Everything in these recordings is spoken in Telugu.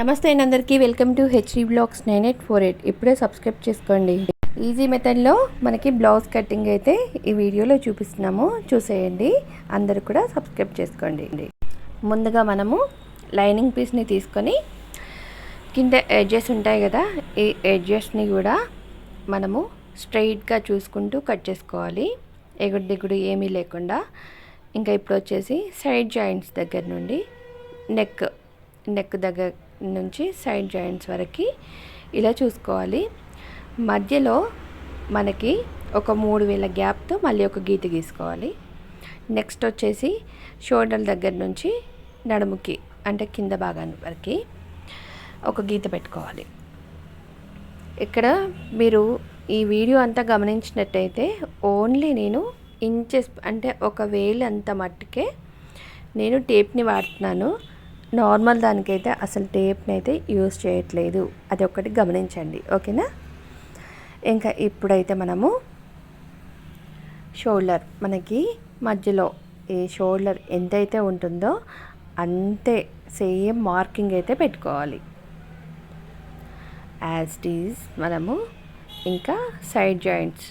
నమస్తే అండి అందరికీ. Welcome to HE blogs nine eight four eight ఇప్పుడే సబ్స్క్రైబ్ చేసుకోండి. ఈజీ మెథడ్లో మనకి బ్లౌజ్ కటింగ్ అయితే ఈ వీడియోలో చూపిస్తున్నాము. చూసేయండి. అందరూ కూడా సబ్స్క్రైబ్ చేసుకోండి. ముందుగా మనము లైనింగ్ పీస్ని తీసుకొని కింద ఎడ్జెస్ ఉంటాయి కదా ఈ ఎడ్జెస్ని కూడా మనము స్ట్రైట్గా చూసుకుంటూ కట్ చేసుకోవాలి. ఎగుడు దిగుడు ఏమీ లేకుండా. ఇంకా ఇప్పుడు వచ్చేసి సైడ్ జాయింట్స్ దగ్గర నుండి నెక్ నెక్ దగ్గర నుంచి సైడ్ జాయింట్స్ వరకు ఇలా చూసుకోవాలి. మధ్యలో మనకి ఒక మూడు వేల గ్యాప్తో మళ్ళీ ఒక గీత గీసుకోవాలి. నెక్స్ట్ వచ్చేసి షోల్డర్ దగ్గర నుంచి నడుముకి అంటే కింద భాగాన్ని వరకు ఒక గీత పెట్టుకోవాలి. ఇక్కడ మీరు ఈ వీడియో అంతా గమనించినట్టయితే ఓన్లీ నేను ఇంచెస్ అంటే ఒక వేలు అంత మట్టుకే నేను టేప్ని వాడుతున్నాను. నార్మల్ దానికైతే అసలు టేప్ని అయితే యూజ్ చేయట్లేదు. అది ఒక్కటి గమనించండి. ఓకేనా? ఇంకా ఇప్పుడైతే మనము షోల్డర్ మనకి మధ్యలో ఈ షోల్డర్ ఎంతైతే ఉంటుందో అంతే సేమ్ మార్కింగ్ అయితే పెట్టుకోవాలి. యాజ్ ఈజ్ మనము ఇంకా సైడ్ జాయింట్స్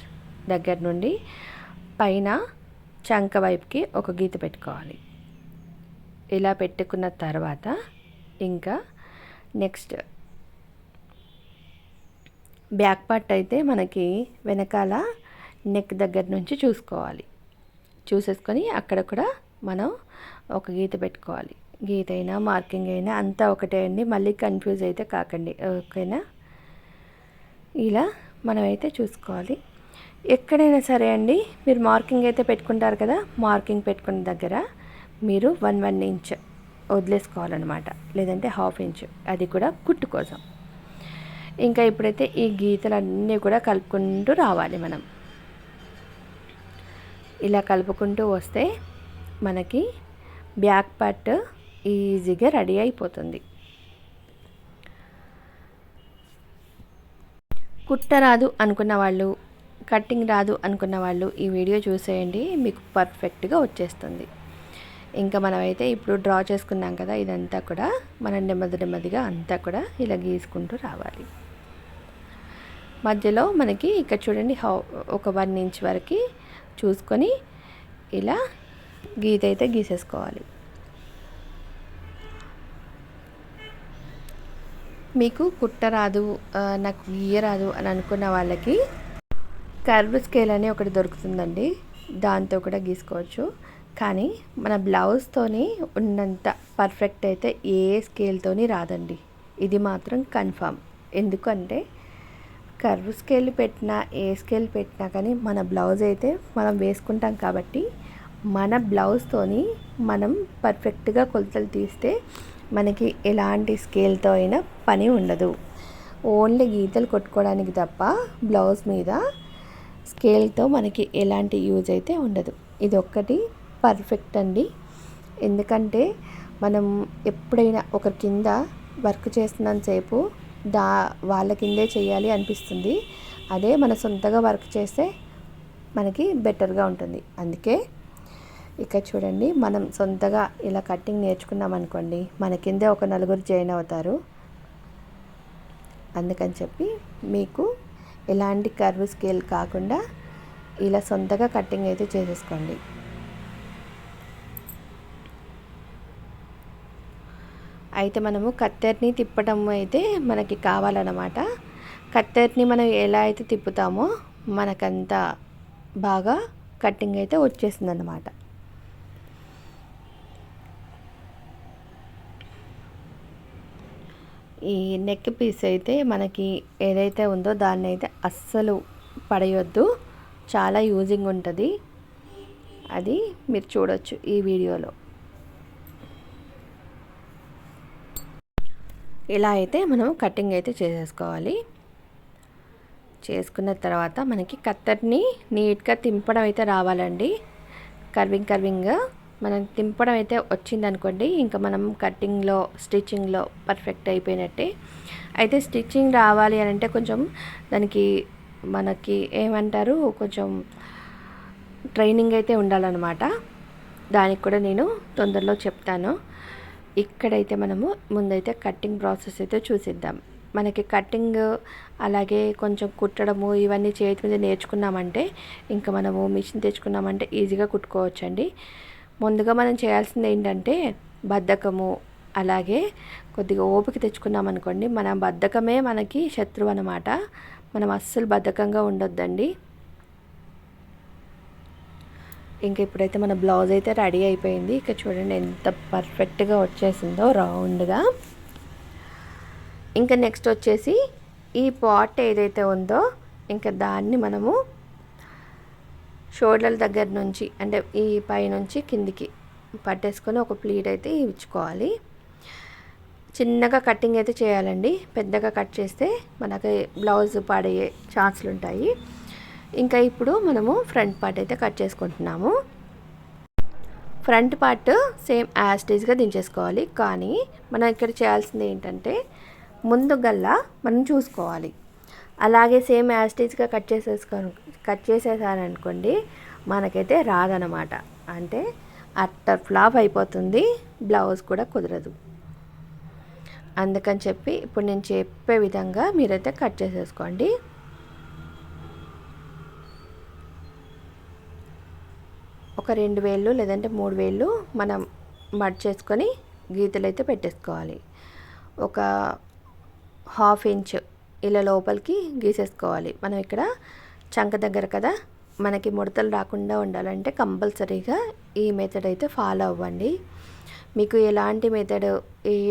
దగ్గర నుండి పైన చంక వైపుకి ఒక గీత పెట్టుకోవాలి. ఇలా పెట్టుకున్న తర్వాత ఇంకా నెక్స్ట్ బ్యాక్ పార్ట్ అయితే మనకి వెనకాల నెక్ దగ్గర నుంచి చూసుకోవాలి. చూసేసుకొని అక్కడ కూడా మనం ఒక గీత పెట్టుకోవాలి. గీత అయినా మార్కింగ్ అయినా అంతా ఒకటే అండి. మళ్ళీ కన్ఫ్యూజ్ అయితే కాకండి. ఓకేనా? ఇలా మనమైతే చూసుకోవాలి. ఎక్కడైనా సరే అండి మీరు మార్కింగ్ అయితే పెట్టుకుంటారు కదా? మార్కింగ్ పెట్టుకున్న దగ్గర మీరు వన్ వన్ ఇంచ్ వదిలేసుకోవాలన్నమాట. లేదంటే హాఫ్ ఇంచ్. అది కూడా కుట్టు కోసం. ఇంకా ఇప్పుడైతే ఈ గీతలన్నీ కూడా కలుపుకుంటూ రావాలి మనం. ఇలా కలుపుకుంటూ వస్తే మనకి బ్యాక్ పార్ట్ ఈజీగా రెడీ అయిపోతుంది. కుట్ట రాదు అనుకున్న వాళ్ళు కట్టింగ్ రాదు అనుకున్న వాళ్ళు ఈ వీడియో చూసేయండి. మీకు పర్ఫెక్ట్గా వచ్చేస్తుంది. ఇంకా మనమైతే ఇప్పుడు డ్రా చేసుకున్నాం కదా ఇదంతా కూడా మనం నెమ్మది నెమ్మదిగా అంతా కూడా ఇలా గీసుకుంటూ రావాలి. మధ్యలో మనకి ఇక్కడ చూడండి హౌ ఒక వన్ ఇంచ్ వరకు చూసుకొని ఇలా గీత అయితే గీసేసుకోవాలి. మీకు కుట్ట రాదు నాకు గీయరాదు అని అనుకున్న వాళ్ళకి కర్వ్ స్కేల్ అని ఒకటి దొరుకుతుందండి దాంతో కూడా గీసుకోవచ్చు. కానీ మన బ్లౌజ్తోని ఉన్నంత పర్ఫెక్ట్ అయితే ఏ స్కేల్తోని రాదండి. ఇది మాత్రం కన్ఫామ్ ఎందుకంటే కర్వ్ స్కేల్ పెట్టినా ఏ స్కేల్ పెట్టినా కానీ మన బ్లౌజ్ అయితే మనం వేసుకుంటాం కాబట్టి మన బ్లౌజ్తోని మనం పర్ఫెక్ట్గా కొలతలు తీస్తే మనకి ఎలాంటి స్కేల్తో అయినా పని ఉండదు. ఓన్లీ గీతలు కొట్టుకోవడానికి తప్ప బ్లౌజ్ మీద స్కేల్తో మనకి ఎలాంటి యూజ్ అయితే ఉండదు. ఇది ఒక్కటి పర్ఫెక్ట్ అండి. ఎందుకంటే మనం ఎప్పుడైనా ఒకరి కింద వర్క్ చేస్తున్నంతసేపు దా వాళ్ళ కిందే చేయాలి అనిపిస్తుంది. అదే మన సొంతగా వర్క్ చేస్తే మనకి బెటర్గా ఉంటుంది. అందుకే ఇక్కడ చూడండి మనం సొంతగా ఇలా కట్టింగ్ నేర్చుకున్నాం అనుకోండి మన కిందే ఒక నలుగురు జాయిన్ అవుతారు. అందుకని చెప్పి మీకు ఎలాంటి కర్వ్ స్కేల్ కాకుండా ఇలా సొంతగా కట్టింగ్ అయితే చేసేసుకోండి. అయితే మనము కత్తెర్ని తిప్పటం అయితే మనకి కావాలన్నమాట. కత్తెర్ని మనం ఎలా అయితే తిప్పుతామో మనకంత బాగా కట్టింగ్ అయితే వచ్చేస్తుంది అన్నమాట ఈ నెక్ పీస్ అయితే మనకి ఏదైతే ఉందో దాన్ని అయితే అస్సలు పడేయొద్దు. చాలా యూజింగ్ ఉంటుంది. అది మీరు చూడొచ్చు ఈ వీడియోలో. ఇలా అయితే మనం కటింగ్ అయితే చేసేసుకోవాలి. చేసుకున్న తర్వాత మనకి కత్తర్ని నీట్గా తింపడం అయితే రావాలండి. కర్వింగ్ కర్వింగ్గా మనం తింపడం అయితే వచ్చిందనుకోండి ఇంకా మనం కట్టింగ్లో స్టిచ్చింగ్లో పర్ఫెక్ట్ అయిపోయినట్టే. అయితే స్టిచ్చింగ్ రావాలి అని అంటే కొంచెం దానికి మనకి ఏమంటారు కొంచెం ట్రైనింగ్ అయితే ఉండాలన్నమాట. దానికి కూడా నేను తొందరలో చెప్తాను. ఇక్కడైతే మనము ముందైతే కట్టింగ్ ప్రాసెస్ అయితే చూసిద్దాం. మనకి కట్టింగ్ అలాగే కొంచెం కుట్టడము ఇవన్నీ చేతి మీద నేర్చుకున్నామంటే ఇంకా మనము మిషన్ తెచ్చుకున్నామంటే ఈజీగా కుట్టుకోవచ్చండి. ముందుగా మనం చేయాల్సింది ఏంటంటే బద్ధకము అలాగే కొద్దిగా ఓపిక తెచ్చుకున్నామనుకోండి మన బద్ధకమే మనకి శత్రువు అనమాట మనం అస్సలు బద్ధకంగా ఉండొద్దండి. ఇంకా ఇప్పుడైతే మన బ్లౌజ్ అయితే రెడీ అయిపోయింది. ఇక చూడండి ఎంత పర్ఫెక్ట్గా వచ్చేసిందో రౌండ్గా. ఇంకా నెక్స్ట్ వచ్చేసి ఈ పాట్ ఏదైతే ఉందో ఇంకా దాన్ని మనము షోల్డర్ల దగ్గర నుంచి అంటే ఈ పై నుంచి కిందికి పట్టేసుకొని ఒక ప్లీట్ అయితే ఇచ్చుకోవాలి. చిన్నగా కటింగ్ అయితే చేయాలండి. పెద్దగా కట్ చేస్తే మనకి బ్లౌజ్ పాడయ్యే ఛాన్స్లు ఉంటాయి ఇంకా ఇప్పుడు మనము ఫ్రంట్ పార్ట్ అయితే కట్ చేసుకుంటున్నాము. ఫ్రంట్ పార్ట్ సేమ్ యాస్టేజ్గా దించేసుకోవాలి. కానీ మనం ఇక్కడ చేయాల్సింది ఏంటంటే ముందు గల్లా మనం చూసుకోవాలి. అలాగే సేమ్ యాస్టేజ్గా కట్ చేసేసుకో కట్ చేసేసారనుకోండి మనకైతే రాదనమాట అంటే అట్టర్ ఫ్లాప్ అయిపోతుంది బ్లౌజ్ కూడా కుదరదు. అందుకని చెప్పి ఇప్పుడు నేను చెప్పే విధంగా మీరైతే కట్ చేసేసుకోండి. ఒక రెండు వేళ్ళు లేదంటే మూడు వేళ్ళు మనం మడ్ చేసుకొని గీతలు అయితే పెట్టేసుకోవాలి. ఒక హాఫ్ ఇంచ్ ఇలా లోపలికి గీసేసుకోవాలి. మనం ఇక్కడ చంక దగ్గర కదా మనకి ముడతలు రాకుండా ఉండాలంటే కంపల్సరీగా ఈ మెథడ్ అయితే ఫాలో అవ్వండి. మీకు ఎలాంటి మెథడ్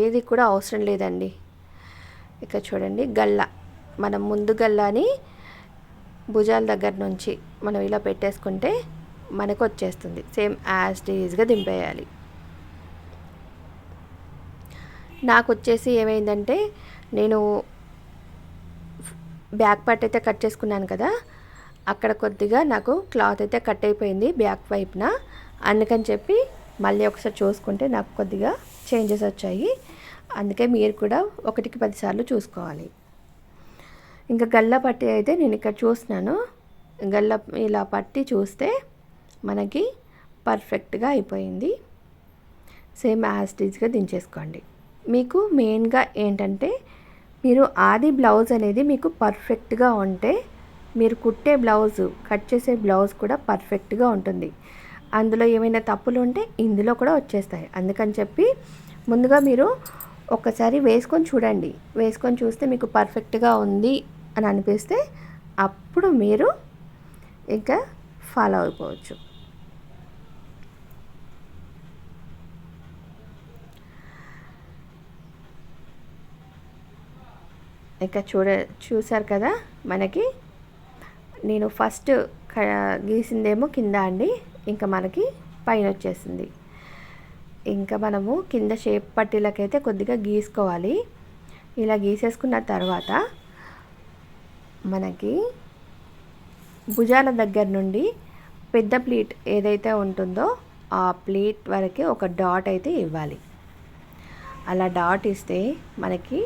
ఏది కూడా అవసరం లేదండి. ఇక చూడండి గల్ల. మనం ముందు గల్లాని భుజాల దగ్గర నుంచి మనం ఇలా పెట్టేసుకుంటే మనకు వచ్చేస్తుంది సేమ్ యాజ్ డీజ్గా దింపేయాలి. నాకు వచ్చేసి ఏమైందంటే నేను బ్యాక్ పార్ట్ అయితే కట్ చేసుకున్నాను కదా అక్కడ కొద్దిగా నాకు క్లాత్ అయితే కట్ అయిపోయింది బ్యాక్ వైపున. అందుకని చెప్పి మళ్ళీ ఒకసారి చూసుకుంటే నాకు కొద్దిగా చేంజెస్ వచ్చాయి. అందుకే మీరు కూడా ఒకటికి పదిసార్లు చూసుకోవాలి. ఇంకా గల్ల పట్టి అయితే నేను ఇక్కడ చూస్తున్నాను. గల్ల ఇలా పట్టి చూస్తే మనకి పర్ఫెక్ట్గా అయిపోయింది. సేమ్ యాస్టీజ్గా దించేసుకోండి. మీకు మెయిన్గా ఏంటంటే మీరు ఆది బ్లౌజ్ అనేది మీకు పర్ఫెక్ట్గా ఉంటే మీరు కుట్టే బ్లౌజ్ కట్ చేసే బ్లౌజ్ కూడా పర్ఫెక్ట్గా ఉంటుంది. అందులో ఏమైనా తప్పులు ఉంటే ఇందులో కూడా వచ్చేస్తాయి. అందుకని చెప్పి ముందుగా మీరు ఒక్కసారి వేసుకొని చూడండి. వేసుకొని చూస్తే మీకు పర్ఫెక్ట్గా ఉంది అని అనిపిస్తే అప్పుడు మీరు ఇంకా ఫాలో అయిపోవచ్చు. ఇక చూడ చూసారు కదా మనకి. నేను ఫస్ట్ గీసిందేమో కింద అండి. ఇంకా మనకి పైన వచ్చేసింది. ఇంకా మనము కింద షేప్ పట్టీలకైతే కొద్దిగా గీసుకోవాలి. ఇలా గీసేసుకున్న తర్వాత మనకి భుజాల దగ్గర నుండి పెద్ద ప్లీట్ ఏదైతే ఉంటుందో ఆ ప్లీట్ వరకు ఒక డాట్ అయితే ఇవ్వాలి. అలా డాట్ ఇస్తే మనకి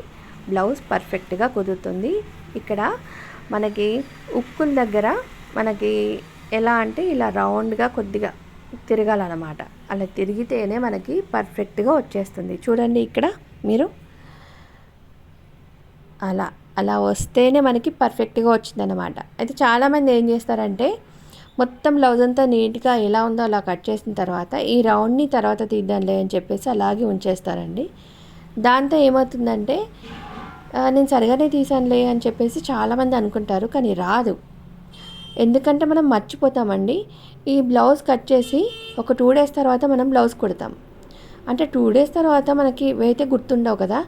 బ్లౌజ్ పర్ఫెక్ట్గా కుదురుతుంది. ఇక్కడ మనకి ఉక్కుల దగ్గర మనకి ఎలా అంటే ఇలా రౌండ్గా కొద్దిగా తిరగాలన్నమాట. అలా తిరిగితేనే మనకి పర్ఫెక్ట్గా వచ్చేస్తుంది. చూడండి ఇక్కడ మీరు. అలా అలా వస్తేనే మనకి పర్ఫెక్ట్గా వచ్చిందనమాట అయితే చాలామంది ఏం చేస్తారంటే మొత్తం బ్లౌజ్ అంతా నీట్గా ఎలా ఉందో అలా కట్ చేసిన తర్వాత ఈ రౌండ్ని తర్వాత తీద్దాంలే అని చెప్పేసి అలాగే ఉంచేస్తారండి. దాంతో ఏమవుతుందంటే నేను సరిగానే తీసానులే అని చెప్పేసి చాలామంది అనుకుంటారు కానీ రాదు. ఎందుకంటే మనం మర్చిపోతామండి. ఈ బ్లౌజ్ కట్ చేసి ఒక టూ డేస్ తర్వాత మనం బ్లౌజ్ కుడతాం. అంటే టూ డేస్ తర్వాత మనకి అయితే గుర్తుండవు కదా.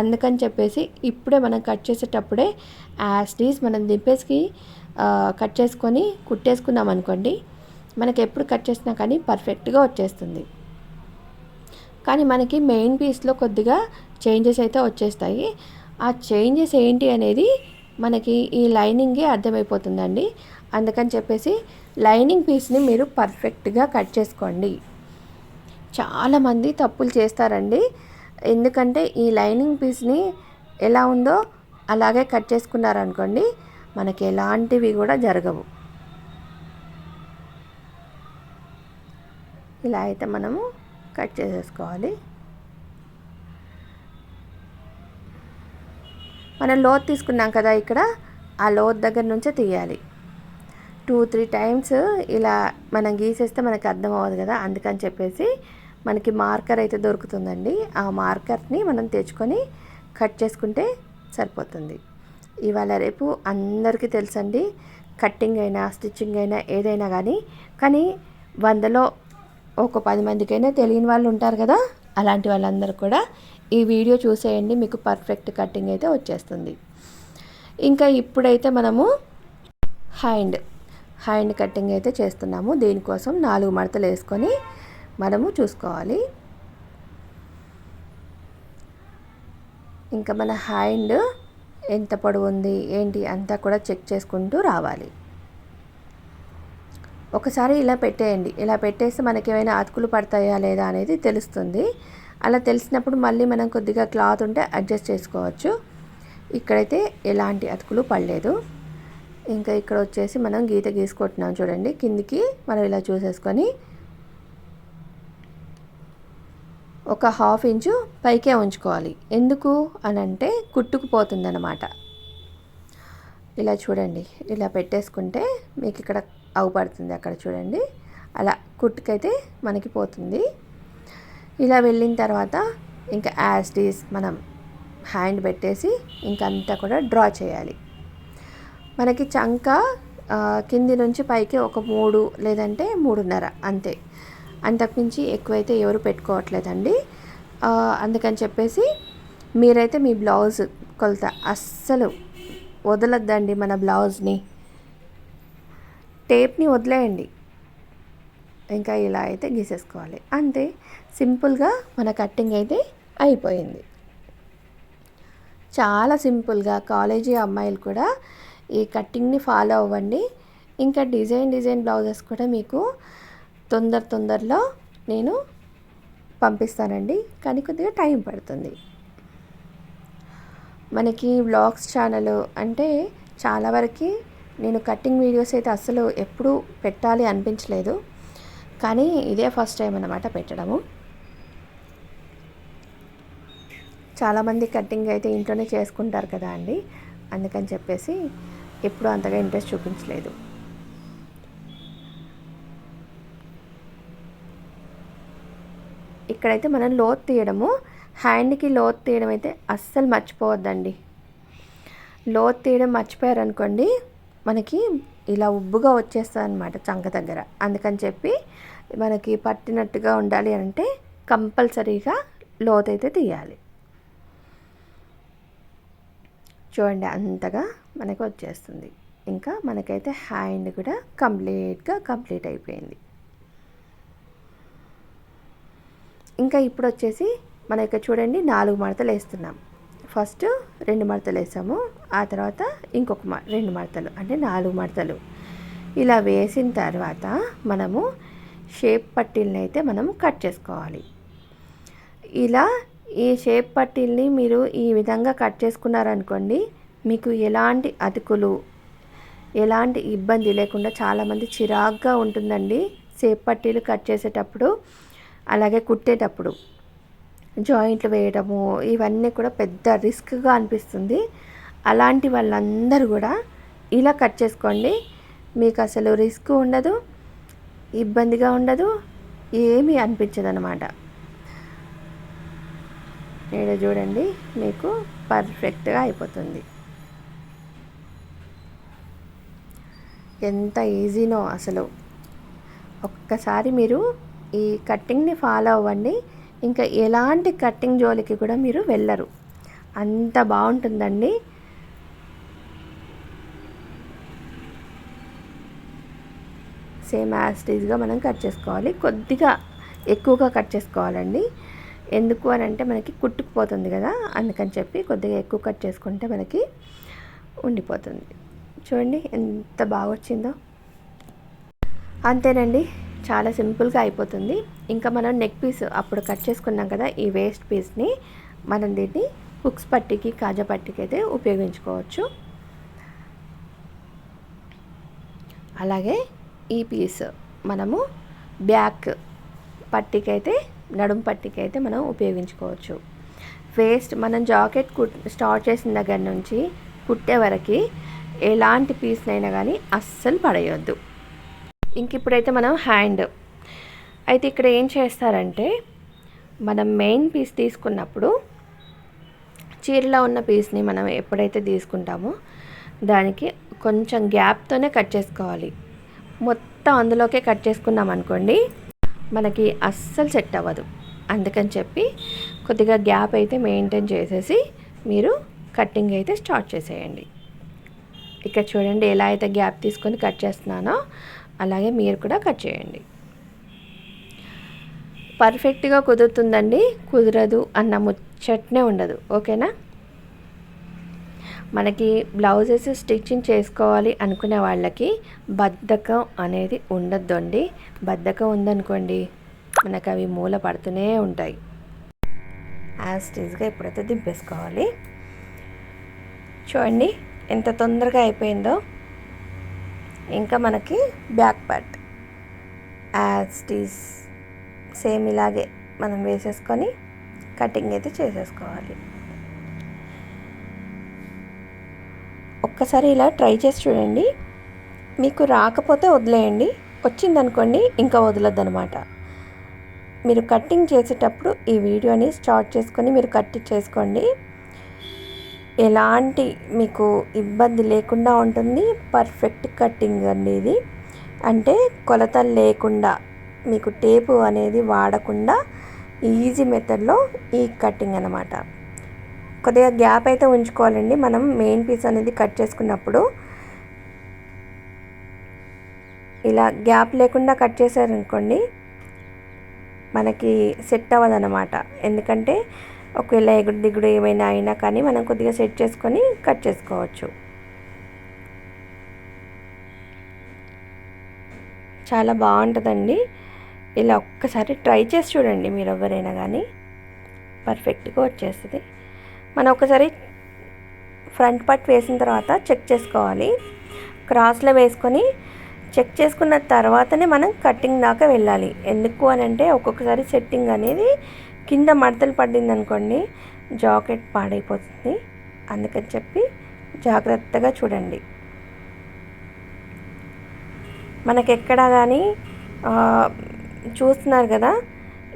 అందుకని చెప్పేసి ఇప్పుడే మనం కట్ చేసేటప్పుడే యాస్టీస్ మనం దింపేసి కట్ చేసుకొని కుట్టేసుకున్నాం అనుకోండి మనకి ఎప్పుడు కట్ చేసినా కానీ పర్ఫెక్ట్గా వచ్చేస్తుంది. కానీ మనకి మెయిన్ పీస్లో కొద్దిగా చేంజెస్ అయితే వచ్చేస్తాయి. ఆ చేంజెస్ ఏంటి అనేది మనకి ఈ లైనింగే అర్థమైపోతుందండి. అందుకని చెప్పేసి లైనింగ్ పీస్ని మీరు పర్ఫెక్ట్గా కట్ చేసుకోండి. చాలామంది తప్పులు చేస్తారండి. ఎందుకంటే ఈ లైనింగ్ పీస్ని ఎలా ఉందో అలాగే కట్ చేసుకున్నారనుకోండి మనకి ఎలాంటివి కూడా జరగవు. ఇలా అయితే మనము కట్ చేసేసుకోవాలి. మనం లోత్ తీసుకున్నాం కదా ఇక్కడ ఆ లోత్ దగ్గర నుంచే తీయాలి. టూ త్రీ టైమ్స్ ఇలా మనం గీసేస్తే మనకి అర్థం అవ్వదు కదా అందుకని చెప్పేసి మనకి మార్కర్ అయితే దొరుకుతుందండి. ఆ మార్కర్ని మనం తెచ్చుకొని కట్ చేసుకుంటే సరిపోతుంది. ఇవాళ రేపు అందరికీ తెలుసండి కట్టింగ్ అయినా స్టిచ్చింగ్ అయినా ఏదైనా కానీ కానీ వందలో ఒక పది మందికైనా తెలియని వాళ్ళు ఉంటారు కదా అలాంటి వాళ్ళందరూ కూడా ఈ వీడియో చూసేయండి మీకు పర్ఫెక్ట్ కటింగ్ అయితే వచ్చేస్తుంది. ఇంకా ఇప్పుడైతే మనము హ్యాండ్ హ్యాండ్ కటింగ్ అయితే చేస్తున్నాము. దీనికోసం నాలుగు మడతలు వేసుకొని మనము చూసుకోవాలి. ఇంకా మన హ్యాండ్ ఎంత పొడవు ఉంది ఏంటి అంతా కూడా చెక్ చేసుకుంటూ రావాలి. ఒకసారి ఇలా పెట్టేయండి. ఇలా పెట్టేస్తే మనకి ఏమైనా అతుకులు పడతాయా లేదా అనేది తెలుస్తుంది. అలా తెలిసినప్పుడు మళ్ళీ మనం కొద్దిగా క్లాత్ ఉంటే అడ్జస్ట్ చేసుకోవచ్చు. ఇక్కడైతే ఎలాంటి అతుకులు పడలేదు. ఇంకా ఇక్కడ వచ్చేసి మనం గీత గీసుకుంటున్నాం చూడండి. కిందికి మనం ఇలా చూసేసుకొని ఒక హాఫ్ ఇంచు పైకే ఉంచుకోవాలి. ఎందుకు అని అంటే కుట్టుకుపోతుందన్నమాట. ఇలా చూడండి. ఇలా పెట్టేసుకుంటే మీకు ఇక్కడ అవుపడుతుంది అక్కడ చూడండి. అలా కుట్టుకైతే మనకి పోతుంది. ఇలా వెళ్ళిన తర్వాత ఇంకా యాస్టీస్ మనం హ్యాండ్ పెట్టేసి ఇంకంతా కూడా డ్రా చేయాలి. మనకి చంక కింది నుంచి పైకి ఒక మూడు లేదంటే మూడున్నర అంతే. అంతకుమించి ఎక్కువైతే ఎవరు పెట్టుకోవట్లేదండి. అందుకని చెప్పేసి మీరైతే మీ బ్లౌజ్ కొలత అస్సలు వదలొద్దండి మన బ్లౌజ్ని టేప్ని వదిలేయండి. ఇంకా ఇలా అయితే గీసేసుకోవాలి. అంతే సింపుల్గా మన కట్టింగ్ అయితే అయిపోయింది. చాలా సింపుల్గా కాలేజీ అమ్మాయిలు కూడా ఈ కట్టింగ్ని ఫాలో అవ్వండి. ఇంకా డిజైన్ డిజైన్ బ్లౌజెస్ కూడా మీకు తొందర తొందరలో నేను పంపిస్తానండి. కానీ కొద్దిగా టైం పడుతుంది. మనకి వ్లాగ్స్ ఛానల్ అంటే చాలా వరకు నేను కట్టింగ్ వీడియోస్ అయితే అస్సలు ఎప్పుడూ పెట్టాలి అనిపించలేదు. కానీ ఇదే ఫస్ట్ టైం అన్నమాట పెట్టడము. చాలామంది కట్టింగ్ అయితే ఇంట్లోనే చేసుకుంటారు కదా అండి. అందుకని చెప్పేసి ఎప్పుడూ అంతగా ఇంట్రెస్ట్ చూపించలేదు. ఇక్కడైతే మనం లోత్ తీయడము. హ్యాండ్కి లోత్ తీయడం అయితే అస్సలు మర్చిపోవద్దండి. లోత్ తీయడం మర్చిపోయారనుకోండి మనకి ఇలా ఉబ్బుగా వచ్చేస్తుంది అనమాట చంక దగ్గర. అందుకని చెప్పి మనకి పట్టినట్టుగా ఉండాలి అంటే కంపల్సరీగా లోతైతే తీయాలి. చూడండి అంతగా మనకు వచ్చేస్తుంది. ఇంకా మనకైతే హ్యాండ్ కూడా కంప్లీట్గా కంప్లీట్ అయిపోయింది. ఇంకా ఇప్పుడు వచ్చేసి మన చూడండి నాలుగు మడతలు వేస్తున్నాం. ఫస్ట్ రెండు మడతలు వేసాము. ఆ తర్వాత ఇంకొక రెండు మడతలు అంటే నాలుగు మడతలు. ఇలా వేసిన తర్వాత మనము షేప్ పట్టీలని అయితే మనం కట్ చేసుకోవాలి. ఇలా ఈ షేప్ పట్టీల్ని మీరు ఈ విధంగా కట్ చేసుకున్నారనుకోండి మీకు ఎలాంటి అతుకులు ఎలాంటి ఇబ్బంది లేకుండా చాలామంది చిరాగ్గా ఉంటుందండి షేప్ పట్టీలు కట్ చేసేటప్పుడు అలాగే కుట్టేటప్పుడు. జాయింట్లు వేయడము ఇవన్నీ కూడా పెద్ద రిస్క్గా అనిపిస్తుంది. అలాంటి వాళ్ళందరూ కూడా ఇలా కట్ చేసుకోండి. మీకు అసలు రిస్క్ ఉండదు ఇబ్బందిగా ఉండదు ఏమీ అనిపించదు అనమాట ఇక్కడ చూడండి మీకు పర్ఫెక్ట్గా అయిపోతుంది. ఎంత ఈజీనో అసలు. ఒక్కసారి మీరు ఈ కట్టింగ్ని ఫాలో అవ్వండి. ఇంకా ఎలాంటి కట్టింగ్ జోలికి కూడా మీరు వెళ్ళరు. అంత బాగుంటుందండి. సేమ్ యాస్టీజ్గా మనం కట్ చేసుకోవాలి. కొద్దిగా ఎక్కువగా కట్ చేసుకోవాలండి. ఎందుకు అని అంటే మనకి కుట్టుకుపోతుంది కదా అందుకని చెప్పి కొద్దిగా ఎక్కువ కట్ చేసుకుంటే మనకి ఉండిపోతుంది. చూడండి ఎంత బాగా వచ్చిందో అంతేనండి. చాలా సింపుల్గా అయిపోతుంది. ఇంకా మనం నెక్ పీస్ అప్పుడు కట్ చేసుకున్నాం కదా ఈ వేస్ట్ పీస్ని మనం దీన్ని హుక్స్ పట్టికి కాజా పట్టికి అయితే ఉపయోగించుకోవచ్చు. అలాగే ఈ పీస్ మనము బ్యాక్ పట్టికైతే నడుం పట్టికైతే మనం ఉపయోగించుకోవచ్చు. వేస్ట్ మనం జాకెట్ కుట్ స్టార్ట్ చేసిన దగ్గర నుంచి కుట్టే వరకు ఎలాంటి పీస్నైనా కానీ అస్సలు పడేయొద్దు. ఇంక ఇప్పుడైతే మనం హ్యాండ్ అయితే ఇక్కడ ఏం చేస్తారంటే మనం మెయిన్ పీస్ తీసుకున్నప్పుడు చీరలో ఉన్న పీస్ని మనం ఎప్పుడైతే తీసుకుంటామో దానికి కొంచెం గ్యాప్తోనే కట్ చేసుకోవాలి. మొత్తం అందులోకే కట్ చేసుకున్నాం అనుకోండి మనకి అస్సలు సెట్ అవ్వదు. అందుకని చెప్పి కొద్దిగా గ్యాప్ అయితే మెయింటైన్ చేసేసి మీరు కట్టింగ్ అయితే స్టార్ట్ చేసేయండి. ఇక్కడ చూడండి ఎలా అయితే గ్యాప్ తీసుకొని కట్ చేస్తున్నానో అలాగే మీరు కూడా కట్ చేయండి. పర్ఫెక్ట్గా కుదురుతుందండి. కుదరదు అన్న ముచ్చట్నే ఉండదు. ఓకేనా? మనకి బ్లౌజెస్ స్టిచ్చింగ్ చేసుకోవాలి అనుకునే వాళ్ళకి బద్ధకం అనేది ఉండద్దండి. బద్ధకం ఉందనుకోండి మనకు అవి మూల పడుతూనే ఉంటాయి. యాజ్ టీజ్గా ఎప్పుడైతే దింపేసుకోవాలి. చూడండి ఎంత తొందరగా అయిపోయిందో. ఇంకా మనకి back part. As it is same ఇలాగే మనం వేసేసుకొని కటింగ్ అయితే చేసేసుకోవాలి. ఒక్కసారి ఇలా ట్రై చేసి చూడండి. మీకు రాకపోతే వదిలేయండి. వచ్చిందనుకోండి ఇంకా వదలద్దు అనమాట మీరు కట్టింగ్ చేసేటప్పుడు ఈ వీడియోని స్టార్ట్ చేసుకొని మీరు కట్ చేసుకోండి. ఎలాంటి మీకు ఇబ్బంది లేకుండా ఉంటుంది. పర్ఫెక్ట్ కట్టింగ్ అండి ఇది అంటే కొలతలు లేకుండా మీకు టేపు అనేది వాడకుండా ఈజీ మెథడ్లో ఈ కట్టింగ్ అనమాట కొద్దిగా గ్యాప్ అయితే ఉంచుకోవాలండి. మనం మెయిన్ పీస్ అనేది కట్ చేసుకున్నప్పుడు ఇలా గ్యాప్ లేకుండా కట్ చేశారనుకోండి మనకి సెట్ అవ్వదన్నమాట. ఎందుకంటే ఒకవేళ ఎగుడు దిగుడు ఏమైనా అయినా కానీ మనం కొద్దిగా సెట్ చేసుకొని కట్ చేసుకోవచ్చు. చాలా బాగుంటుందండి. ఇలా ఒక్కసారి ట్రై చేసి చూడండి మీరు ఎవరైనా కానీ. పర్ఫెక్ట్గా వచ్చేస్తుంది. మనం ఒకసారి ఫ్రంట్ పార్ట్ వేసిన తర్వాత చెక్ చేసుకోవాలి. క్రాస్లో వేసుకొని చెక్ చేసుకున్న తర్వాతనే మనం కటింగ్ దాకా వెళ్ళాలి. ఎందుకు అని అంటే ఒక్కొక్కసారి సెట్టింగ్ అనేది కింద మడతలు పడింది అనుకోండి జాకెట్ పాడైపోతుంది. అందుకని చెప్పి జాగ్రత్తగా చూడండి. మనకెక్కడ కానీ చూస్తున్నారు కదా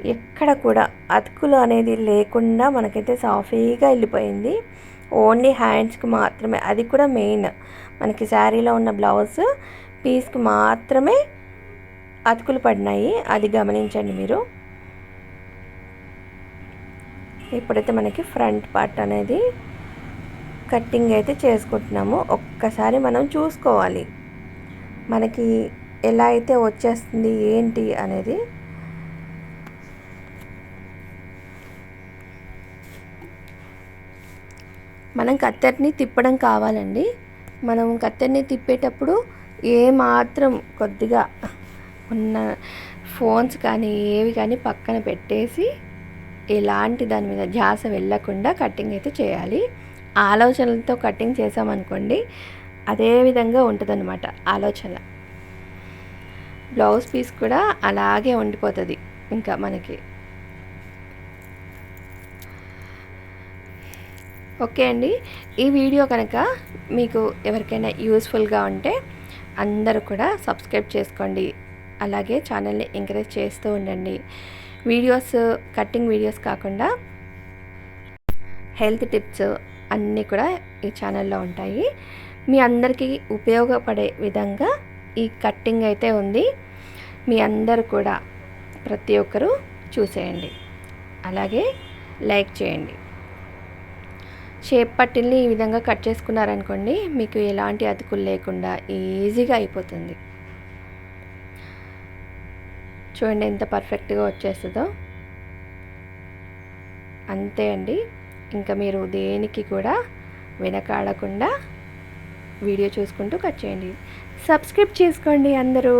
ఎక్కడ కూడా అతుకులు అనేది లేకుండా మనకైతే సాఫీగా వెళ్ళిపోయింది. ఓన్లీ హ్యాండ్స్కి మాత్రమే అది కూడా మెయిన్ మనకి శారీలో ఉన్న బ్లౌజ్ పీస్కి మాత్రమే అతుకులు పడినాయి. అది గమనించండి మీరు. ఇప్పుడైతే మనకి ఫ్రంట్ పార్ట్ అనేది కట్టింగ్ అయితే చేసుకుంటున్నాము. ఒక్కసారి మనం చూసుకోవాలి. మనకి ఎలా అయితే వచ్చేస్తుంది ఏంటి అనేది మనం కత్తెరని తిప్పడం కావాలండి. మనం కత్తెరని తిప్పేటప్పుడు ఏ మాత్రం కొద్దిగా ఉన్న ఫోన్స్ కానీ ఏవి కానీ పక్కన పెట్టేసి ఎలాంటి దాని మీద ధ్యాస వెళ్ళకుండా కటింగ్ అయితే చేయాలి. ఆలోచనలతో కటింగ్ చేసామనుకోండి అదే విధంగా ఉంటుందన్నమాట ఆలోచన. బ్లౌజ్ పీస్ కూడా అలాగే ఉండిపోతుంది ఇంకా మనకి. ఓకే అండి ఈ వీడియో కనుక మీకు ఎవరికైనా యూస్ఫుల్గా ఉంటే అందరూ కూడా సబ్స్క్రైబ్ చేసుకోండి. అలాగే ఛానల్ని ఎంకరేజ్ చేస్తూ ఉండండి. వీడియోస్ కట్టింగ్ వీడియోస్ కాకుండా హెల్త్ టిప్స్ అన్నీ కూడా ఈ ఛానల్లో ఉంటాయి. మీ అందరికీ ఉపయోగపడే విధంగా ఈ కట్టింగ్ అయితే ఉంది. మీ అందరు కూడా ప్రతి ఒక్కరూ చూసేయండి. అలాగే లైక్ చేయండి. షేప్ పట్టిల్ని ఈ విధంగా కట్ చేసుకున్నారనుకోండి మీకు ఎలాంటి అతుకులు లేకుండా ఈజీగా అయిపోతుంది. చూడండి ఎంత పర్ఫెక్ట్గా వచ్చేస్తుందో. అంతే అండి. ఇంకా మీరు దేనికి కూడా వెనకాడకుండా వీడియో చూసుకుంటూ కట్ చేయండి. సబ్స్క్రైబ్ చేసుకోండి అందరూ.